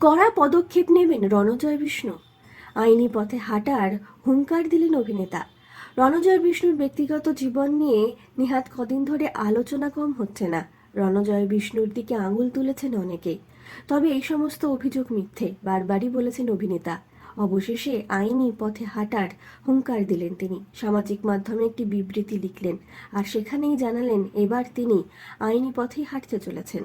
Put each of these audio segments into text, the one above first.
কড়া পদক্ষেপ নেবেন রণজয় বিষ্ণু। আইনি পথে হাঁটার হুঙ্কার দিলেন অভিনেতা। রণজয় বিষ্ণুর ব্যক্তিগত জীবন নিয়ে নিহাত কদিন ধরে আলোচনা কম হচ্ছে না। রণজয় বিষ্ণুর দিকে আঙুল তুলেছেন অনেকেই তবে এই সমস্ত অভিযোগ মিথ্যে, বারবারই বলেছেন অভিনেতা। অবশেষে আইনি পথে হাঁটার হুঙ্কার দিলেন তিনি। সামাজিক মাধ্যমে একটি বিবৃতি লিখলেন আর সেখানেই জানালেন, এবার তিনি আইনি পথেই হাঁটতে চলেছেন।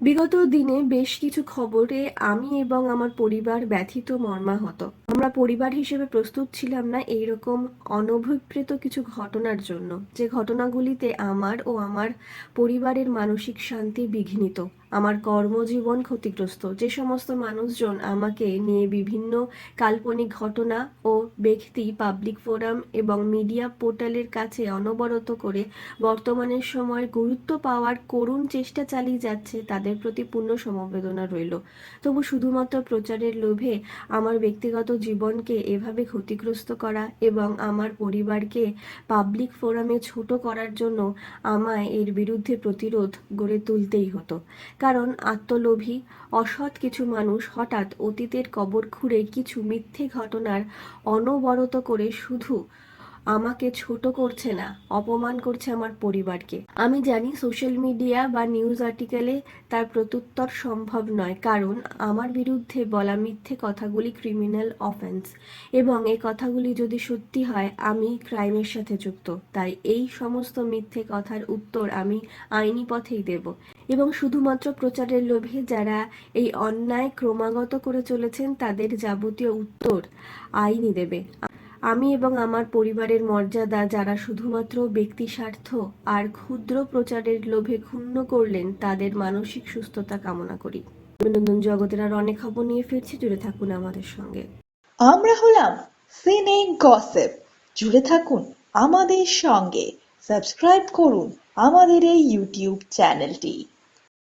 বিগত দিনে বেশ কিছু খবরে আমি এবং আমার পরিবার ব্যথিত, মর্মাহত। আমরা পরিবার হিসেবে প্রস্তুত ছিলাম না এইরকম অনভিপ্রেত কিছু ঘটনার জন্য। যে ঘটনাগুলিতে আমার ও আমার পরিবারের মানসিক শান্তি বিঘ্নিত, আমার কর্মজীবন ক্ষতিগ্রস্ত, যে সমস্ত মানুষজন আমাকে নিয়ে বিভিন্ন কাল্পনিক ঘটনা ও ব্যক্তি পাবলিক ফোরাম এবং মিডিয়া পোর্টালের কাছে অনবরত করে বর্তমানের সময় গুরুত্ব পাওয়ার করুণ চেষ্টা চালিয়ে যাচ্ছে তাদের প্রতি পূর্ণ সমবেদনা রইল। তবু শুধুমাত্র প্রচারের লোভে আমার ব্যক্তিগত জীবনকে এভাবে ক্ষতিগ্রস্ত করা এবং আমার পরিবারকে পাবলিক ফোরামে ছোট করার জন্য আমায় এর বিরুদ্ধে প্রতিরোধ গড়ে তুলতেই হতো। কারণ আত্মলোভী, অসৎ কিছু মানুষ হঠাৎ অতীতের কবর খুঁড়ে কিছু মিথ্যে ঘটনার অনবরত করে শুধু আমাকে ছোট করছে না, অপমান করছে আমার পরিবারকে। আমি জানি সোশ্যাল মিডিয়া বা নিউজ আর্টিকেলে তার প্রত্যুত্তর সম্ভব নয়, কারণ আমার বিরুদ্ধে বলা মিথ্যে কথাগুলি ক্রিমিনাল অফেন্স এবং এই কথাগুলি যদি সত্যি হয়, আমি ক্রাইমের সাথে যুক্ত। তাই এই সমস্ত মিথ্যে কথার উত্তর আমি আইনি পথেই দেব। এবং শুধুমাত্র প্রচারের লোভে যারা এই অন্যায় ক্রমাগত করে চলেছেন, তাদের যাবতীয় উত্তর আইনি দেবে। আমি এবং আমার পরিবারের মর্যাদা যারা শুধুমাত্র ব্যক্তি স্বার্থ আর ক্ষুদ্র প্রচারের লোভে ক্ষুণ্ণ করলেন, তাদের মানসিক সুস্থতা কামনা করি। বিনোদন জগতের আর অনেক খবর নিয়ে ফিরছি, জুড়ে থাকুন আমাদের সঙ্গে। আমরা হলাম সিনে গসিপ। জুড়ে থাকুন আমাদের সঙ্গে। সাবস্ক্রাইব করুন আমাদের এই ইউটিউব চ্যানেলটি।